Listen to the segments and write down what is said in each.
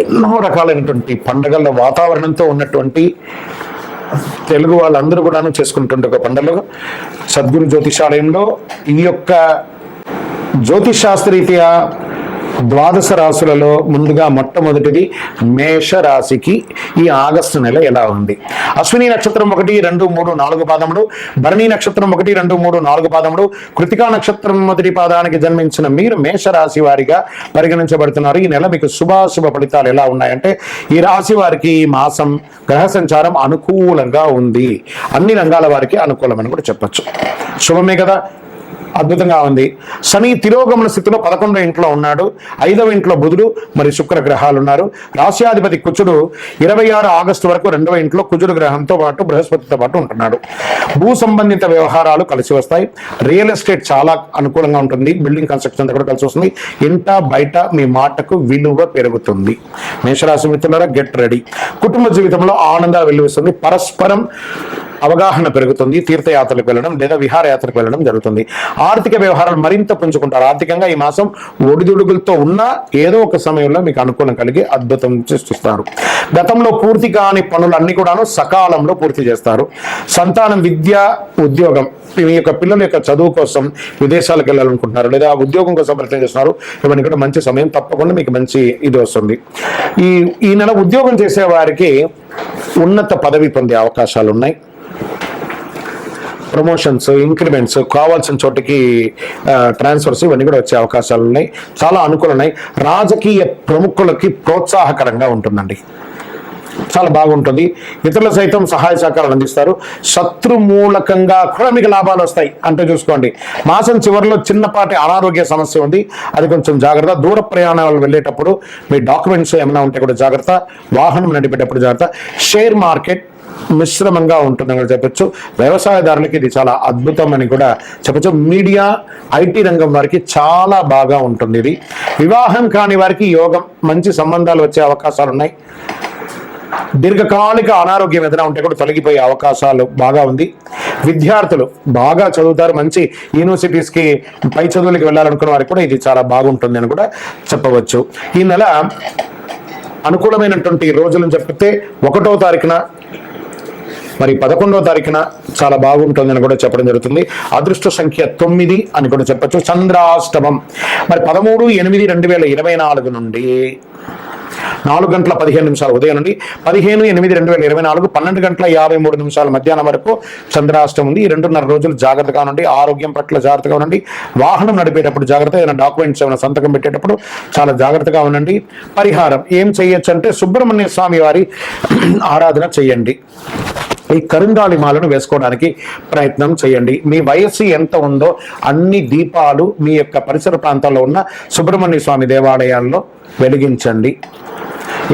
ఎన్నో రకాలైనటువంటి పండగల వాతావరణంతో ఉన్నటువంటి తెలుగు వాళ్ళందరూ కూడాను చేసుకుంటుండే ఒక పండుగ సద్గురు జ్యోతిషాలయంలో ఈ యొక్క జ్యోతిషాస్త్రరీత్యా ద్వాదశ రాశులలో ముందుగా మొట్టమొదటిది మేష రాశికి ఈ ఆగస్టు నెల ఎలా ఉంది? అశ్విని నక్షత్రం ఒకటి రెండు మూడు నాలుగు పాదములు భరణి నక్షత్రం ఒకటి రెండు మూడు నాలుగు పాదములు కృతికా నక్షత్రం మొదటి పాదానికి జన్మించిన మీరు మేష రాశి వారిగా పరిగణించబడుతున్నారు. ఈ నెల మీకు శుభాశుభ ఫలితాలు ఎలా ఉన్నాయంటే ఈ రాశి వారికి ఈ మాసం గ్రహ సంచారం అనుకూలంగా ఉంది. అన్ని రంగాల వారికి అనుకూలమని కూడా చెప్పొచ్చు. శుభమే కదా? అద్భుతంగా ఉంది. శని తిరోగమన స్థితిలో పదకొండో ఇంట్లో ఉన్నాడు. ఐదవ ఇంట్లో బుధుడు మరి శుక్ర గ్రహాలు ఉన్నారు. రాశ్యాధిపతి కుచుడు ఇరవై ఆరు ఆగస్టు వరకు రెండవ ఇంట్లో కుజుడు గ్రహంతో పాటు బృహస్పతితో పాటు ఉంటున్నాడు. భూ సంబంధిత వ్యవహారాలు కలిసి వస్తాయి. రియల్ ఎస్టేట్ చాలా అనుకూలంగా ఉంటుంది. బిల్డింగ్ కన్స్ట్రక్షన్ కూడా కలిసి వస్తుంది. ఇంట బయట మీ మాటకు విలువ పెరుగుతుంది. మేషరాశి మిత్రులారా గెట్ రెడీ. కుటుంబ జీవితంలో ఆనంద వెలువస్తుంది. పరస్పరం అవగాహన పెరుగుతుంది తీర్థయాత్రలకు వెళ్ళడం లేదా విహారయాత్రకు వెళ్ళడం జరుగుతుంది. ఆర్థిక వ్యవహారాలు మరింత పుంజుకుంటారు. ఆర్థికంగా ఈ మాసం ఒడిదుడుగులతో ఉన్నా ఏదో ఒక సమయంలో మీకు అనుకూలం కలిగి అద్భుతం సృష్టిస్తారు. గతంలో పూర్తి కాని పనులన్నీ కూడాను సకాలంలో పూర్తి చేస్తారు. సంతానం విద్య ఉద్యోగం మీ యొక్క పిల్లల యొక్క చదువు కోసం విదేశాలకు వెళ్ళాలనుకుంటున్నారు లేదా ఉద్యోగం కోసం ప్రయత్నం చేస్తున్నారు. ఇవన్నీ కూడా మంచి సమయం. తప్పకుండా మీకు మంచి ఇది వస్తుంది. ఈ ఈ నెల ఉద్యోగం చేసే వారికి ఉన్నత పదవి పొందే అవకాశాలు ఉన్నాయి ప్రమోషన్స్ ఇంక్రిమెంట్స్ కావాల్సిన చోటికి ట్రాన్స్ఫర్స్ ఇవన్నీ కూడా వచ్చే అవకాశాలు ఉన్నాయి. చాలా అనుకూలన్నాయి రాజకీయ ప్రముఖులకి ప్రోత్సాహకరంగా ఉంటుందండి. చాలా బాగుంటుంది. ఇతరుల సైతం సహాయ సహకారాలు అందిస్తారు. శత్రు మూలకంగా కూడా మీకు లాభాలు వస్తాయి అంటే చూసుకోండి. మాసం చివరిలో చిన్నపాటి అనారోగ్య సమస్య ఉంది. అది కొంచెం జాగ్రత్త. దూర ప్రయాణాలు వెళ్ళేటప్పుడు మీ డాక్యుమెంట్స్ ఏమైనా ఉంటే కూడా జాగ్రత్త. వాహనం నడిపేటప్పుడు జాగ్రత్త. షేర్ మార్కెట్ మిశ్రమంగా ఉంటుందని కూడా చెప్పచ్చు. వ్యవసాయదారులకి ఇది చాలా అద్భుతం అని కూడా చెప్పచ్చు. మీడియా ఐటీ రంగం వారికి చాలా బాగా ఉంటుంది ఇది. వివాహం కాని వారికి యోగం మంచి సంబంధాలు వచ్చే అవకాశాలు ఉన్నాయి. దీర్ఘకాలిక అనారోగ్యం ఏదైనా ఉంటే కూడా తొలగిపోయే అవకాశాలు బాగా ఉంది. విద్యార్థులు బాగా చదువుతారు. మంచి యూనివర్సిటీస్కి పై చదువులకు వెళ్ళాలనుకున్న వారికి కూడా ఇది చాలా బాగుంటుంది అని కూడా చెప్పవచ్చు. ఈ నెల అనుకూలమైనటువంటి రోజులను చెప్తే ఒకటో తారీఖున మరి పదకొండవ తారీఖున చాలా బాగుంటుందని కూడా చెప్పడం జరుగుతుంది. అదృష్ట సంఖ్య తొమ్మిది అని కూడా చెప్పచ్చు. చంద్రాష్టమం. మరి పదమూడు ఎనిమిది రెండు వేల ఇరవై నాలుగు నుండి నాలుగు గంటల పదిహేను నిమిషాలు ఉదయం నుండి పదిహేను ఎనిమిది రెండు వేల ఇరవై నాలుగు పన్నెండు గంటల యాభై మూడు నిమిషాల మధ్యాహ్నం వరకు చంద్రాష్టం ఉంది. ఈ రెండున్నర రోజులు జాగ్రత్తగా ఉండండి. ఆరోగ్యం పట్ల జాగ్రత్తగా ఉండండి. వాహనం నడిపేటప్పుడు జాగ్రత్త ఏదైనా డాక్యుమెంట్స్ ఏమైనా సంతకం పెట్టేటప్పుడు చాలా జాగ్రత్తగా ఉండండి. పరిహారం ఏం చేయొచ్చు అంటే సుబ్రహ్మణ్య స్వామి వారి ఆరాధన చేయండి. ఈ కరుంగాళి మాలను వేసుకోవడానికి ప్రయత్నం చేయండి. మీ వయస్సు ఎంత ఉందో అన్ని దీపాలు మీ యొక్క పరిసర ప్రాంతాల్లో ఉన్న సుబ్రహ్మణ్య స్వామి దేవాలయాల్లో వెలిగించండి.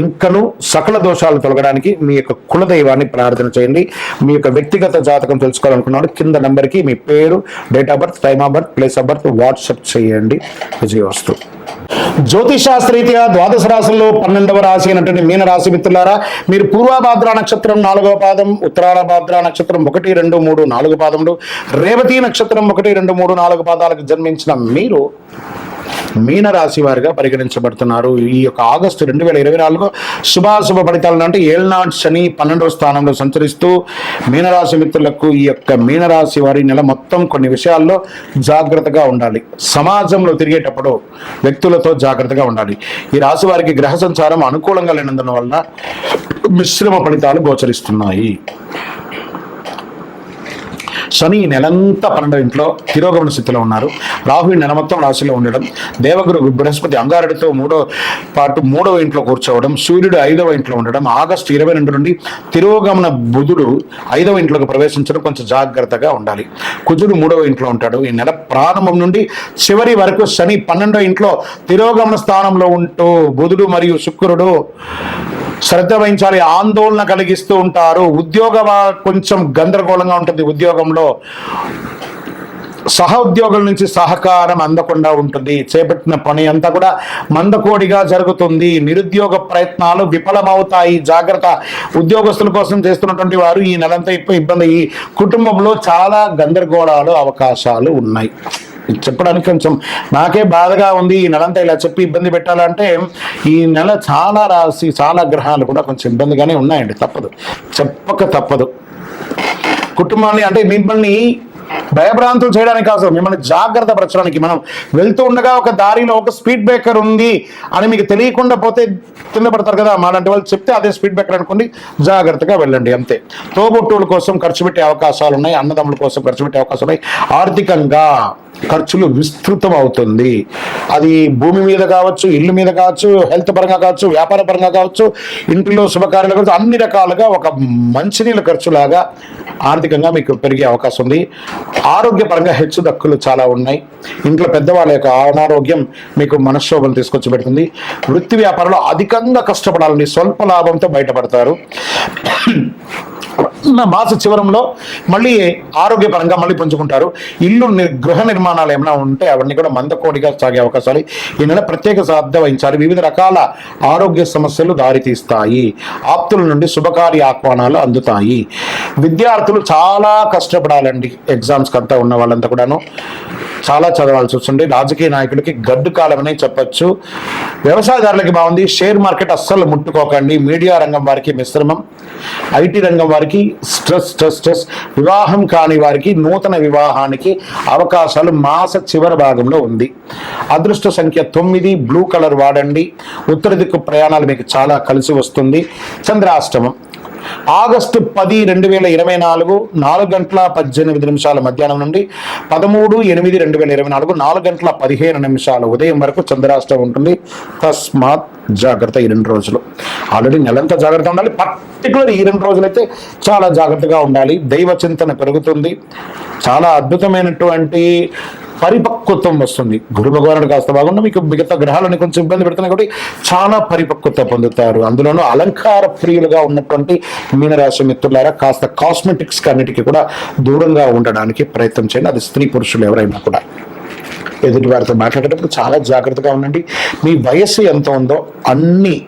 ఇంకను సకల దోషాలు తొలగడానికి మీ యొక్క కులదైవాన్ని ప్రార్థన చేయండి. మీ యొక్క వ్యక్తిగత జాతకం తెలుసుకోవాలనుకున్నాడు కింద నెంబర్కి మీ పేరు date of birth time of birth place of birth WhatsApp చేయండి. విజయవస్తు. జ్యోతిషాస్త్రీత్యా ద్వాదశ రాశుల్లో పన్నెండవ రాశి అయినటువంటి మీన రాశి మిత్రులారా మీరు పూర్వభాద్ర నక్షత్రం నాలుగవ పాదం ఉత్తరాల భాద్ర నక్షత్రం ఒకటి రెండు మూడు నాలుగు పాదములు రేవతి నక్షత్రం ఒకటి రెండు మూడు నాలుగు పాదాలకు జన్మించిన మీరు మీనరాశి వారిగా పరిగణించబడుతున్నారు. ఈ యొక్క ఆగస్టు రెండు వేల ఇరవై నాలుగు శుభాశుభ ఫలితాలను అంటే ఏళ్నాడు శని పన్నెండవ స్థానంలో సంచరిస్తూ మీనరాశి మిత్రులకు ఈ యొక్క మీనరాశి వారి నెల మొత్తం కొన్ని విషయాల్లో జాగ్రత్తగా ఉండాలి. సమాజంలో తిరిగేటప్పుడు వ్యక్తులతో జాగ్రత్తగా ఉండాలి. ఈ రాశి వారికి గ్రహ సంచారం అనుకూలంగా లేనందున వలన మిశ్రమ ఫలితాలు గోచరిస్తున్నాయి. శని ఈ నెలంతా పన్నెండవ ఇంట్లో తిరోగమన స్థితిలో ఉన్నారు. రాహు నెల మొత్తం రాశిలో ఉండడం దేవగురు బృహస్పతి అంగారుడితో మూడో పాటు మూడవ ఇంట్లో కూర్చోవడం సూర్యుడు ఐదవ ఇంట్లో ఉండడం ఆగస్టు ఇరవై రెండు నుండి తిరోగమన బుధుడు ఐదవ ఇంట్లోకి ప్రవేశించడం కొంచెం జాగ్రత్తగా ఉండాలి. కుజుడు మూడవ ఇంట్లో ఉంటాడు. ఈ నెల ప్రారంభం నుండి చివరి వరకు శని పన్నెండో ఇంట్లో తిరోగమన స్థానంలో ఉంటూ బుధుడు మరియు శుక్రుడు శ్రద్ధ వహించాలి ఆందోళన కలిగిస్తూ ఉంటారు. ఉద్యోగ కొంచెం గందరగోళంగా ఉంటుంది ఉద్యోగంలో. సహోద్యోగుల నుంచి సహకారం అందకుండా ఉంటుంది. చేపట్టిన పని అంతా కూడా మందకోడిగా జరుగుతుంది. నిరుద్యోగ ప్రయత్నాలు విఫలమవుతాయి. జాగ్రత్త. ఉద్యోగస్తుల కోసం చేస్తున్నటువంటి వారు ఈ నెలంతా ఇప్పుడు ఇబ్బంది. ఈ కుటుంబంలో చాలా గందరగోళాలు అవకాశాలు ఉన్నాయి. చెప్పడానికి కొంచెం నాకే బాధగా ఉంది. ఈ నెలంతా ఇలా చెప్పి ఇబ్బంది పెట్టాలంటే ఈ నెల చాలా రాసి చాలా గ్రహాలు కూడా కొంచెం ఇబ్బందిగానే ఉన్నాయండి. తప్పదు. చెప్పక తప్పదు. కుటుంబాన్ని అంటే మిమ్మల్ని భయభ్రాంతులు చేయడానికి కాదు మిమ్మల్ని జాగ్రత్త పరచడానికి మనం వెళ్తూ ఉండగా ఒక దారిలో ఒక స్పీడ్ బ్రేకర్ ఉంది అని మీకు తెలియకుండా పోతే కింద పడతారు కదా. మాలాంటి వాళ్ళు చెప్తే అదే స్పీడ్ బ్రేకర్ అనుకోండి జాగ్రత్తగా వెళ్ళండి అంతే. తోబుట్టువుల కోసం ఖర్చు పెట్టే అవకాశాలు ఉన్నాయి అన్నదమ్ముల కోసం ఖర్చు పెట్టే అవకాశాలు ఉన్నాయి. ఆర్థికంగా ఖర్చులు విస్తృతం అవుతుంది అది భూమి మీద కావచ్చు ఇల్లు మీద కావచ్చు హెల్త్ పరంగా కావచ్చు వ్యాపార పరంగా కావచ్చు ఇంట్లో శుభకార్యాలు కావచ్చు అన్ని రకాలుగా ఒక మంచినీళ్ళ ఖర్చులాగా ఆర్థికంగా మీకు పెరిగే అవకాశం ఉంది. ఆరోగ్యపరంగా హెచ్చు దక్కులు చాలా ఉన్నాయి. ఇంట్లో పెద్దవాళ్ళ యొక్క అనారోగ్యం మీకు మనశ్శోభను తీసుకొచ్చి పెడుతుంది. వృత్తి వ్యాపారంలో అధికంగా కష్టపడాలని స్వల్ప లాభంతో బయటపడతారు. నా మాస చివరంలో మళ్ళీ ఆరోగ్యపరంగా మళ్ళీ పుంజుకుంటారు. ఇల్లు గృహ గృహ అనుమానాలు ఏమైనా ఉంటే అవన్నీ కూడా మందకోడిగా సాగే అవకాశాలు ఈ నెల ప్రత్యేక శ్రద్ధ వహించాలి వివిధ రకాల ఆరోగ్య సమస్యలు దారితీస్తాయి. ఆప్తుల నుండి శుభకార్య ఆహ్వానాలు అందుతాయి. విద్యార్థులు చాలా కష్టపడాలండి. ఎగ్జామ్స్కి అంతా ఉన్న వాళ్ళంతా కూడాను. చాలా చదవాల్సి వస్తుంది. రాజకీయ నాయకులకి గడ్డు కాలం అనే వ్యవసాయదారులకి బాగుంది. షేర్ మార్కెట్ అస్సలు ముట్టుకోకండి. మీడియా రంగం వారికి మిశ్రమం. ఐటీ రంగం వారికి స్ట్రెస్ స్ట్రెస్ స్ట్రెస్. వివాహం కాని వారికి నూతన వివాహానికి అవకాశాలు మాస చివరి భాగంలో ఉంది. అదృష్ట సంఖ్య తొమ్మిది. బ్లూ కలర్ వాడండి. ఉత్తర దిక్కు ప్రయాణాలు మీకు చాలా కలిసి వస్తుంది. చంద్రాష్టమం. ఆగస్టు పది రెండు వేల ఇరవై నాలుగు నాలుగు గంటల పద్దెనిమిది నిమిషాల మధ్యాహ్నం నుండి పదమూడు ఎనిమిది రెండు వేల ఇరవై నాలుగు నాలుగు గంటల పదిహేను నిమిషాల ఉదయం వరకు చంద్రాష్టం ఉంటుంది. తస్మాత్ జాగ్రత్త ఈ రెండు రోజులు. ఆల్రెడీ నెలంతా జాగ్రత్త ఉండాలి. పర్టికులర్ ఈ రెండు రోజులు అయితే చాలా జాగ్రత్తగా ఉండాలి. దైవ చింతన పెరుగుతుంది. చాలా అద్భుతమైనటువంటి పరిపక్వత్వం వస్తుంది. గురు భగవానుడు కాస్త బాగుండా మీకు మిగతా గ్రహాలను కొంచెం ఇబ్బంది పెడుతున్నాయి కాబట్టి చాలా పరిపక్వత పొందుతారు. అందులోనూ అలంకార ప్రియులుగా ఉన్నటువంటి మీనరాశి మిత్రులారా కాస్త కాస్మెటిక్స్ అన్నిటికీ కూడా దూరంగా ఉండడానికి ప్రయత్నం చేయండి. అది స్త్రీ పురుషులు ఎవరైనా కూడా. ఎదుటి వారితో మాట్లాడేటప్పుడు చాలా జాగ్రత్తగా ఉండండి. మీ వయస్సు ఎంత ఉందో అన్ని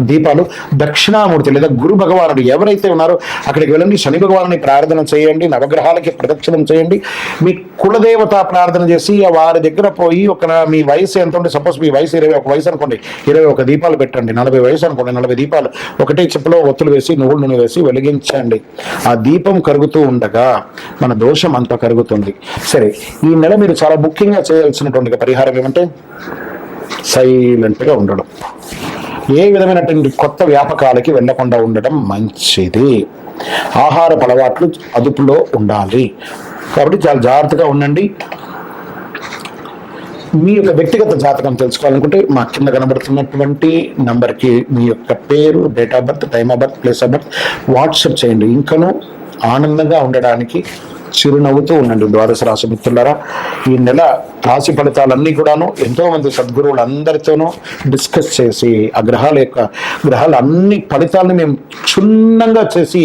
దీపాలు దక్షిణామూర్తి లేదా గురు భగవానుడు ఎవరైతే ఉన్నారో అక్కడికి వెళ్ళండి. శని భగవానుని ప్రార్థన చేయండి. నవగ్రహాలకి ప్రదక్షిణం చేయండి. మీ కులదేవత ప్రార్థన చేసి వారి దగ్గర పోయి ఒక మీ వయసు ఎంత ఉంటే సపోజ్ మీ వయసు ఇరవై ఒక వయసు అనుకోండి. ఇరవై ఒక దీపాలు పెట్టండి. నలభై వయసు అనుకోండి. నలభై దీపాలు. ఒకటే చెప్పులో ఒత్తులు వేసి నువ్వులు నూనె వేసి వెలిగించండి. ఆ దీపం కరుగుతూ ఉండగా మన దోషం అంతా కరుగుతుంది. సరే ఈ నెల మీరు చాలా ముఖ్యంగా చేయాల్సినటువంటి పరిహారం ఏమంటే సైలెంట్గా ఉండడం. ఏ విధమైనటువంటి కొత్త వ్యాపకాలకి వెళ్ళకుండా ఉండడం మంచిది. ఆహార అలవాట్లు అదుపులో ఉండాలి. కాబట్టి చాలా జాగ్రత్తగా ఉండండి. మీ యొక్క వ్యక్తిగత జాతకం తెలుసుకోవాలనుకుంటే మా కింద కనబడుతున్నటువంటి నంబర్కి మీ యొక్క పేరు date of birth time of birth place of birth WhatsApp చేయండి. ఇంకనూ ఆనందంగా ఉండడానికి చిరునవ్వుతూ ఉండండి. ద్వాదశ రాశి మిత్రులరా ఈ నెల రాశి ఫలితాలన్నీ కూడాను ఎంతో మంది సద్గురువులు అందరితోనూ డిస్కస్ చేసి ఆ గ్రహాల యొక్క గ్రహాల అన్ని ఫలితాలని మేము క్షుణ్ణంగా చేసి